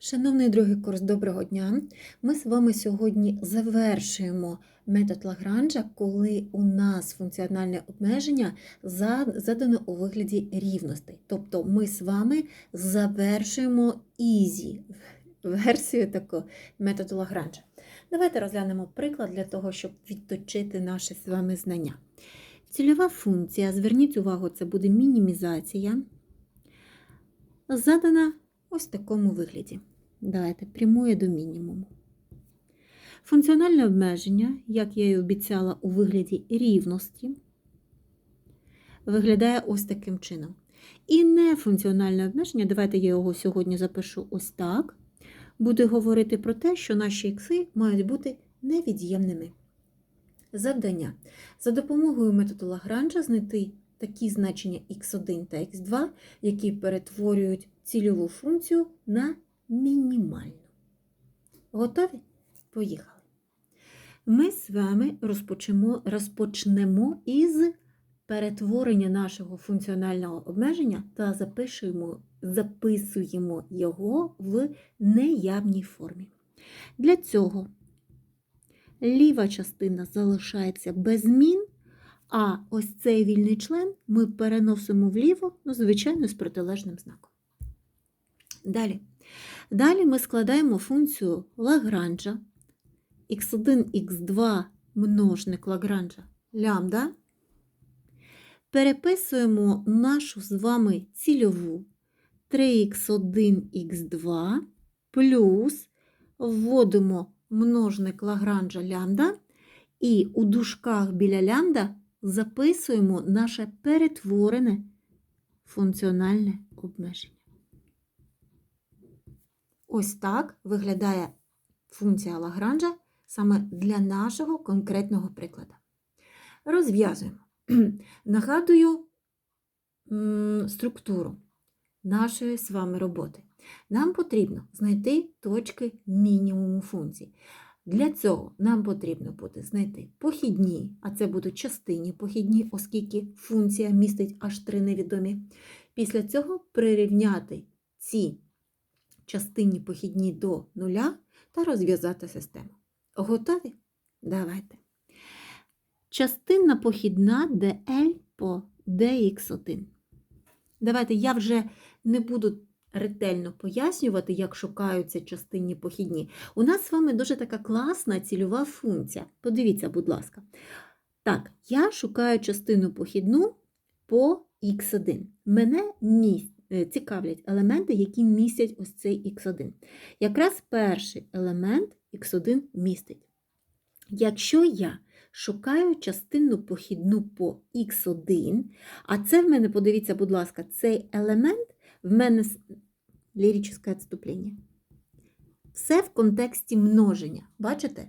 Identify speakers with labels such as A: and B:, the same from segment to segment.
A: Шановний другий курс, доброго дня! Ми з вами сьогодні завершуємо метод Лагранжа, коли у нас функціональне обмеження за- задано у вигляді рівностей. Тобто ми з вами завершуємо easy версію такого методу Лагранжа. Давайте розглянемо приклад для того, щоб відточити наші з вами знання. Цільова функція, зверніть увагу, це буде мінімізація, задана ось в такому вигляді. Давайте прямує до мінімуму. Функціональне обмеження, як я і обіцяла, у вигляді рівності, виглядає ось таким чином. І нефункціональне обмеження, давайте я його сьогодні запишу ось так, буде говорити про те, що наші ікси мають бути невід'ємними. Завдання. За допомогою методу Лагранжа знайти такі значення x1 та x2, які перетворюють цільову функцію на мінімальну. Готові? Поїхали. Ми з вами розпочнемо, розпочнемо із перетворення нашого функціонального обмеження та запишуємо, записуємо його в неявній формі. Для цього ліва частина залишається без змін, а ось цей вільний член ми переносимо вліво, ну, звичайно, з протилежним знаком. Далі. Далі ми складаємо функцію Лагранжа x1, x2 множник Лагранжа лямбда. Переписуємо нашу з вами цільову 3х1, х2 плюс вводимо множник Лагранжа лямбда і у дужках біля лямбда записуємо наше перетворене функціональне обмеження. Ось так виглядає функція Лагранжа саме для нашого конкретного прикладу. Розв'язуємо. Нагадую структуру нашої з вами роботи. Нам потрібно знайти точки мінімуму функцій. Для цього нам потрібно буде знайти похідні, а це будуть частині похідні, оскільки функція містить аж три невідомі. Після цього прирівняти ці частині похідні до нуля та розв'язати систему. Готові? Давайте. Частина похідна dl по dx1. Давайте я вже не буду ретельно пояснювати, як шукаються частинні похідні. У нас з вами дуже така класна цільова функція. Подивіться, будь ласка. Так, я шукаю частину похідну по x1. Мене міст, е, цікавлять елементи, які містять ось цей x1. Якраз перший елемент x1 містить. Якщо я шукаю частину похідну по x1, а це в мене, подивіться, будь ласка, цей елемент в мене ліричне відступлення. Все в контексті множення. Бачите?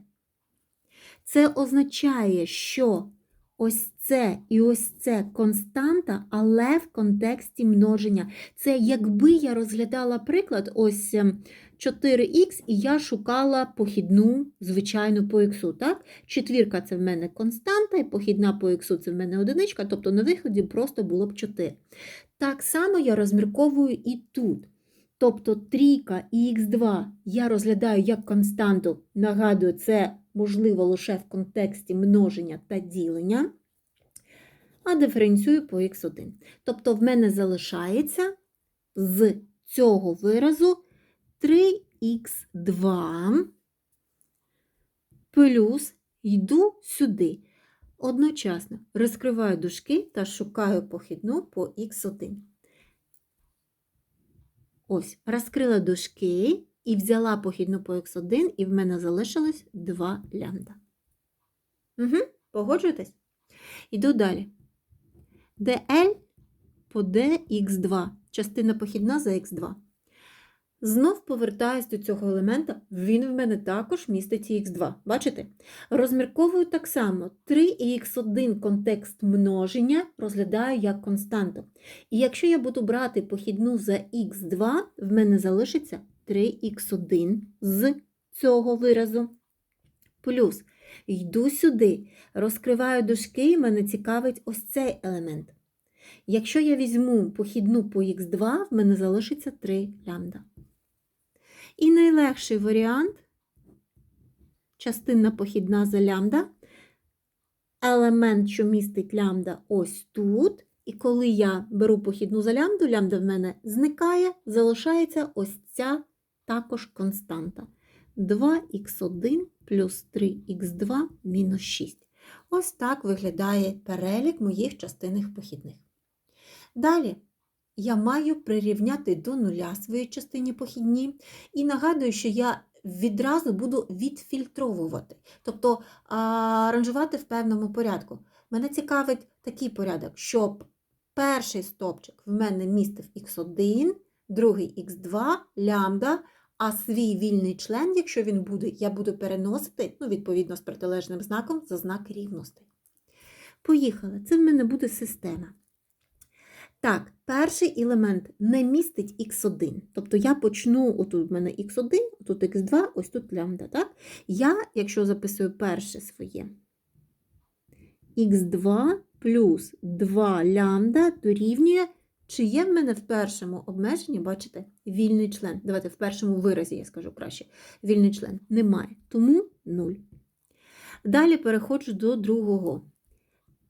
A: Це означає, що ось це і ось це константа, але в контексті множення. Це якби я розглядала приклад, ось ем, 4х, і я шукала похідну, звичайну по х. Так? Четвірка це в мене константа, і похідна по х це в мене одиничка, тобто на виході просто було б 4. Так само я розмірковую і тут. Тобто трійка і х2 я розглядаю як константу, нагадую, це можливо лише в контексті множення та ділення, а диференціюю по х1. Тобто в мене залишається з цього виразу 3х2 плюс йду сюди. Одночасно розкриваю дужки та шукаю похідну по х1. Ось, розкрила дужки і взяла похідну по х1, і в мене залишилось 2 лямбда. Угу, погоджуєтесь? Іду далі. dl по dx2. Частина похідна за х2. Знов повертаюсь до цього елемента, він в мене також містить і х2. Бачите? Розмірковую так само 3 і х1 контекст множення розглядаю як константу. І якщо я буду брати похідну за х2, в мене залишиться 3х1 з цього виразу. Плюс йду сюди, розкриваю дужки, і мене цікавить ось цей елемент. Якщо я візьму похідну по х2, в мене залишиться 3 лямбда. І найлегший варіант частинна похідна за лямбда. Елемент, що містить лямбда, ось тут. І коли я беру похідну за лямбду, лямбда в мене зникає, залишається ось ця також константа. 2х1 плюс 3х2 мінус 6. Ось так виглядає перелік моїх частинних похідних. Далі я маю прирівняти до нуля свої частині похідні. І нагадую, що я відразу буду відфільтровувати, тобто а, ранжувати в певному порядку. Мене цікавить такий порядок, щоб перший стопчик в мене містив х1, другий х2, лямбда, а свій вільний член, якщо він буде, я буду переносити, ну, відповідно, з протилежним знаком за знак рівності. Поїхали. Це в мене буде система. Так, перший елемент не містить х1. Тобто я почну, отут в мене х1, тут х2, ось тут лямбда. Так? Я, якщо записую перше своє, х2 плюс 2 лямбда дорівнює, чи є в мене в першому обмеженні, бачите, вільний член. Давайте в першому виразі, я скажу краще, вільний член. Немає, тому 0. Далі переходжу до другого.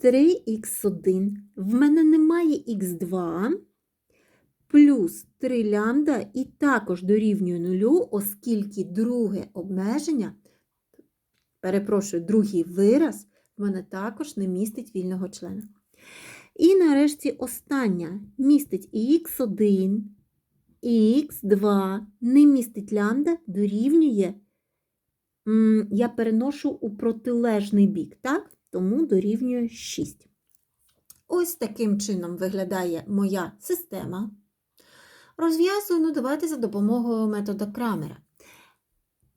A: 3х1. В мене немає х2 плюс 3 лямбда і також дорівнює нулю, оскільки друге обмеження, перепрошую, другий вираз в мене також не містить вільного члена. І нарешті остання містить х1, і х2, не містить лямбда, дорівнює, я переношу у протилежний бік, так? Тому дорівнює 6. Ось таким чином виглядає моя система. Розв'язую, ну давайте за допомогою метода Крамера.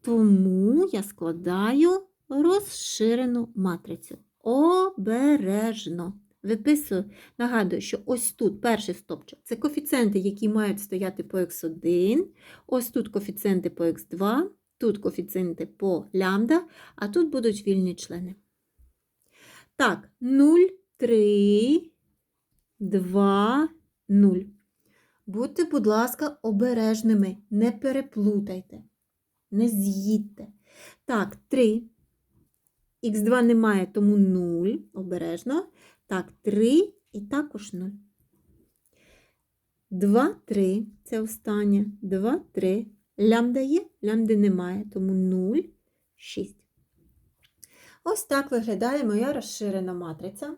A: Тому я складаю розширену матрицю. Обережно. Виписую, нагадую, що ось тут перший стопчик це коефіцієнти, які мають стояти по х1, ось тут коефіцієнти по х2, тут коефіцієнти по лямбда, а тут будуть вільні члени. Так, 0, 3, 2, 0. Будьте, будь ласка, обережними, не переплутайте, не з'їдьте. Так, 3. Х2 немає, тому 0. Обережно. Так, 3 і також 0. 2, 3. Це останнє. 2, 3. Лямбда є, лямбди немає, тому 0, 6. Ось так виглядає моя розширена матриця.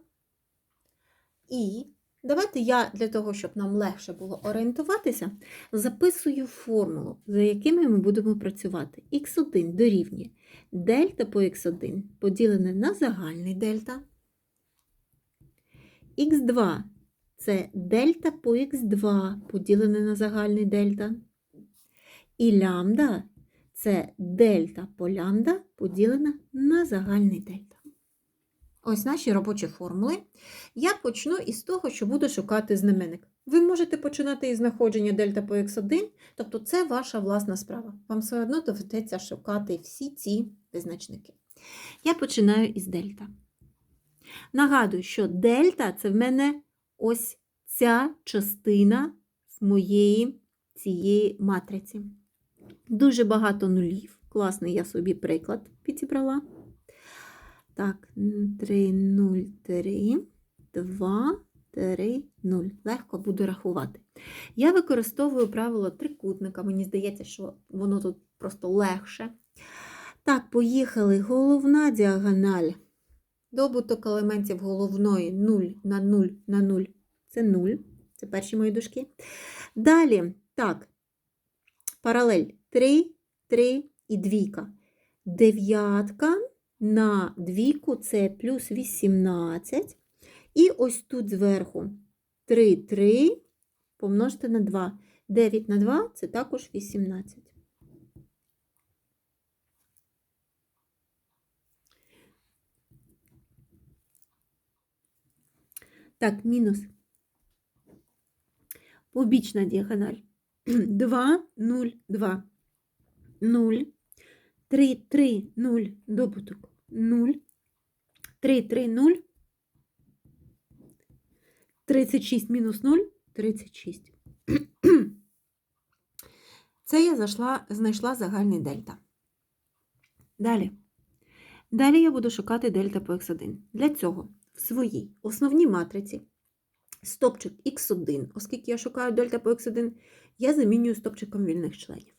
A: І давайте я, для того, щоб нам легше було орієнтуватися, записую формулу, за якими ми будемо працювати. Х1 дорівнює дельта по х1 поділене на загальний дельта. Х2 це дельта по х2 поділене на загальний дельта. І лямбда це дельта по лямбда поділена на загальний дельта. Ось наші робочі формули. Я почну із того, що буду шукати знаменник. Ви можете починати із знаходження дельта по х1, тобто це ваша власна справа. Вам все одно доведеться шукати всі ці визначники. Я починаю із дельта. Нагадую, що дельта це в мене ось ця частина моєї цієї матриці. Дуже багато нулів. Класний я собі приклад підібрала. Так, 3, 0, 3, 2, 3, 0. Легко буду рахувати. Я використовую правило трикутника. Мені здається, що воно тут просто легше. Так, поїхали. Головна діагональ. Добуток елементів головної 0 на 0 на 0. Це 0. Це перші мої дужки. Далі, так, паралель 3, 3 і двійка. Дев'ятка на двійку це плюс 18. І ось тут зверху 3, 3 помножити на 2. 9 на 2 це також 18. Так, мінус. Побічна діагональ. 2, 0, 2. 0. 3, 3, 0, добуток 0. 3, 3, 0. 36 мінус 0 36. Це я зайшла, знайшла загальний дельта. Далі. Далі я буду шукати дельта по х1. Для цього в своїй основній матриці стопчик х1, оскільки я шукаю дельта по х1, я замінюю стопчиком вільних членів.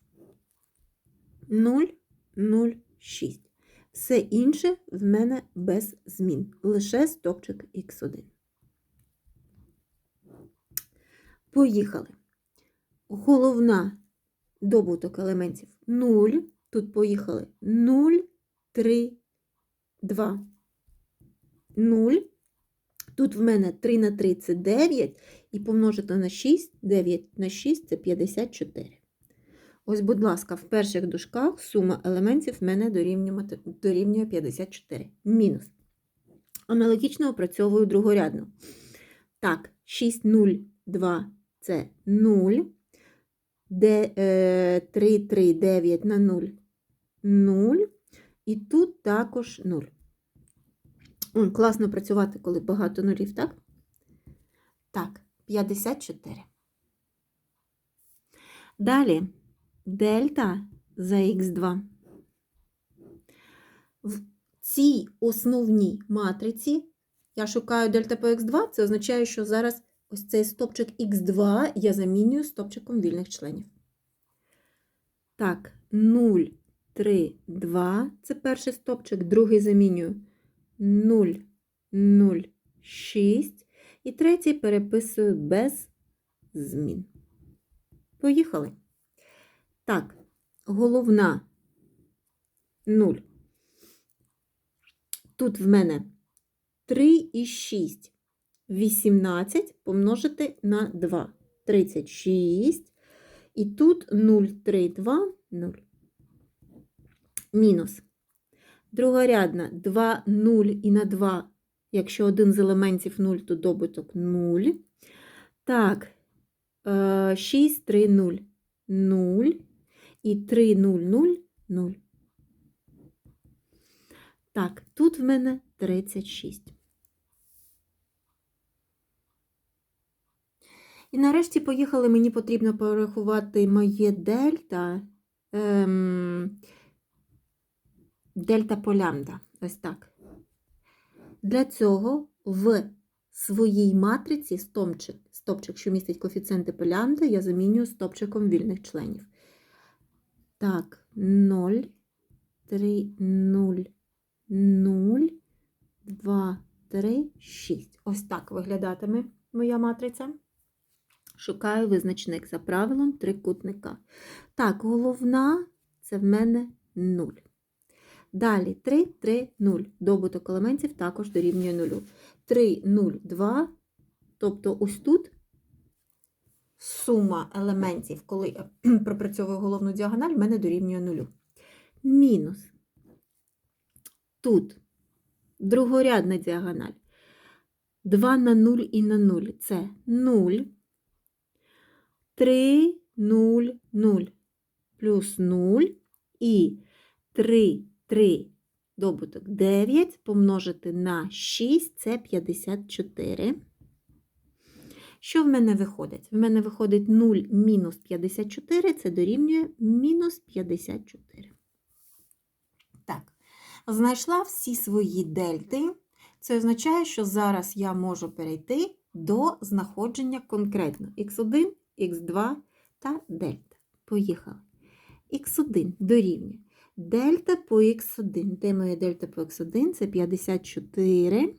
A: 0, 0, 6. Все інше в мене без змін. Лише стопчик х1. Поїхали. Головна добуток елементів 0. Тут поїхали 0, 3, 2. 0. Тут в мене 3 на 3 це 9, і помножити на 6, 9 на 6 це 54. Ось, будь ласка, в перших дужках сума елементів в мене дорівнює, дорівнює 54. Мінус. Аналогічно опрацьовую другорядну. Так, 6, 0, 2 це 0. Де, е, 3, 3, 9 на 0 0. І тут також 0. Ой, класно працювати, коли багато нулів, так? Так, 54. Далі дельта за х2. В цій основній матриці я шукаю дельта по х2, це означає, що зараз ось цей стопчик х2 я замінюю стопчиком вільних членів. Так, 0, 3, 2 це перший стопчик, другий замінюю 0, 0, 6. І третій переписую без змін. Поїхали. Так, головна 0. Тут в мене 3 і 6. 18 помножити на 2. 36. І тут 0, 3, 2, 0. Мінус. Другорядна 2, 0 і на 2. Якщо один з елементів 0, то добуток 0. Так, 6, 3, 0. 0. І 3, 0, 0, 0. Так, тут в мене 36. І нарешті поїхали, мені потрібно порахувати моє дельта. Ем, дельта по лямбда. Ось так. Для цього в своїй матриці стопчик, стопчик, що містить коефіцієнти по лямбда, я замінюю стопчиком вільних членів. Так, 0, 3, 0, 0, 2, 3, 6. Ось так виглядатиме моя матриця. Шукаю визначник за правилом трикутника. Так, головна це в мене 0. Далі 3, 3, 0. Добуток елементів також дорівнює 0. 3, 0, 2. Тобто ось тут сума елементів, коли я пропрацьовую головну діагональ, в мене дорівнює 0. Мінус. Тут другорядна діагональ. 2 на 0 і на 0 це 0. 3, 0, 0 плюс 0 і 3, 3 добуток 9 помножити на 6 це 54. Що в мене виходить? В мене виходить 0 мінус 54, це дорівнює мінус 54. Так, знайшла всі свої дельти. Це означає, що зараз я можу перейти до знаходження конкретно x1, x2 та дельта. Поїхали. x1 дорівнює. Дельта по х1. Де моє дельта по х1? Це 54.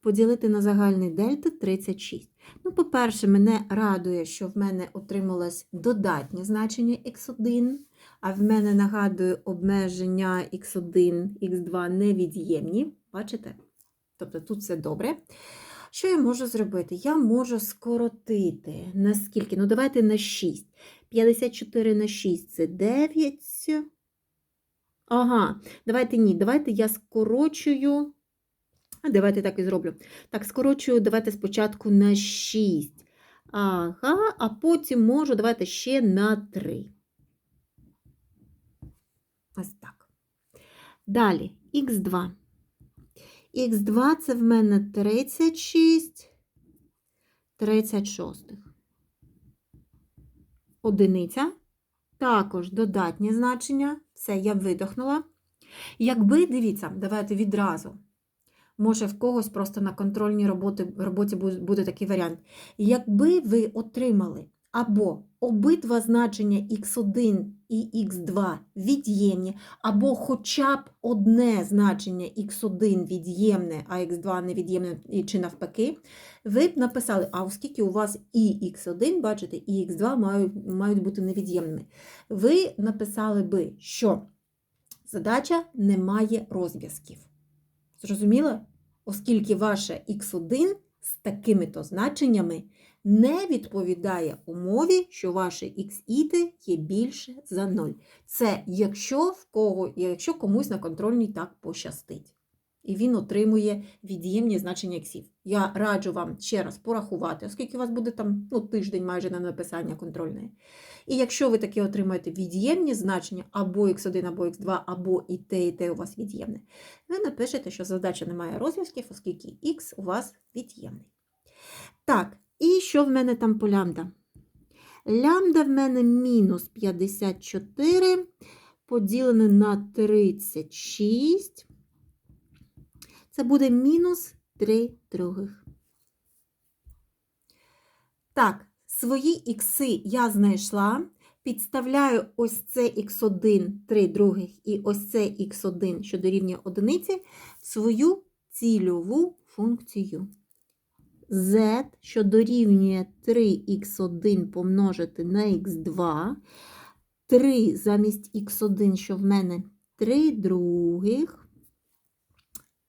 A: Поділити на загальний дельта 36. Ну, по-перше, мене радує, що в мене отрималось додатнє значення x1, а в мене, нагадую, обмеження x1, x2 невід'ємні. Бачите? Тобто тут все добре. Що я можу зробити? Я можу скоротити на скільки? Ну, давайте на 6. 54 на 6 це 9. Ага, давайте ні, давайте я скорочую. Давайте так і зроблю. Так, скорочую, давайте спочатку на 6. Ага, а потім можу, давайте ще на 3. Ось так. Далі, х2. Х2 це в мене 36, 36. Одиниця. також додатнє значення. Все, я видохнула. Якби, дивіться, давайте відразу. Може, в когось просто на контрольній роботі, роботі бу- буде такий варіант. Якби ви отримали або обидва значення x1 і x2 від'ємні, або хоча б одне значення x1 від'ємне, а x2 невід'ємне, чи навпаки, ви б написали, а оскільки у вас і x1, бачите, і x2 мають, мають бути невід'ємними. Ви написали би, що задача не має розв'язків. Зрозуміло? Оскільки ваше x1 з такими-то значеннями не відповідає умові, що ваше xіти є більше за 0. Це якщо в кого, якщо комусь на контрольній так пощастить. І він отримує від'ємні значення іксів. Я раджу вам ще раз порахувати, оскільки у вас буде там ну, тиждень майже на написання контрольної. І якщо ви таки отримаєте від'ємні значення або x1, або x2, або і те, і те у вас від'ємне, ви напишете, що задача не має розв'язків, оскільки x у вас від'ємний. Так, і що в мене там по лямбда? Лямбда в мене мінус 54 поділене на 36. Це буде мінус 3 других. Так, свої ікси я знайшла. Підставляю ось це х1 3 других і ось це х1, що дорівнює одиниці, в свою цільову функцію. z, що дорівнює 3х1 помножити на х2. 3 замість х1, що в мене 3 других,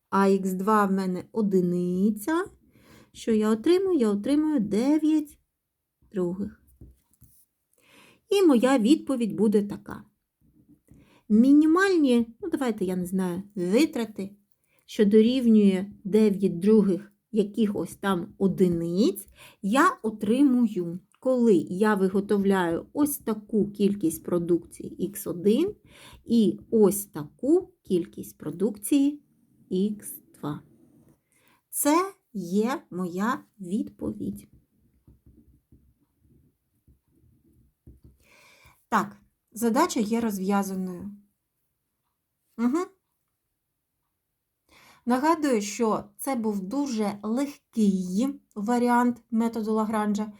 A: а х2 в мене одиниця. Що я отримую? Я отримую 9 других. І моя відповідь буде така. Мінімальні, ну давайте, я не знаю, витрати, що дорівнює 9 других якихось там одиниць, я отримую, коли я виготовляю ось таку кількість продукції Х1 і ось таку кількість продукції Х2. Це є моя відповідь. Так, задача є розв'язаною. Угу. Нагадую, що це був дуже легкий варіант методу Лагранжа.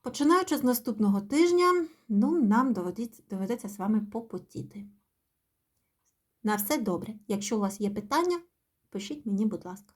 A: Починаючи з наступного тижня, ну, нам доведеться, з вами попотіти. На все добре. Якщо у вас є питання, пишіть мені, будь ласка.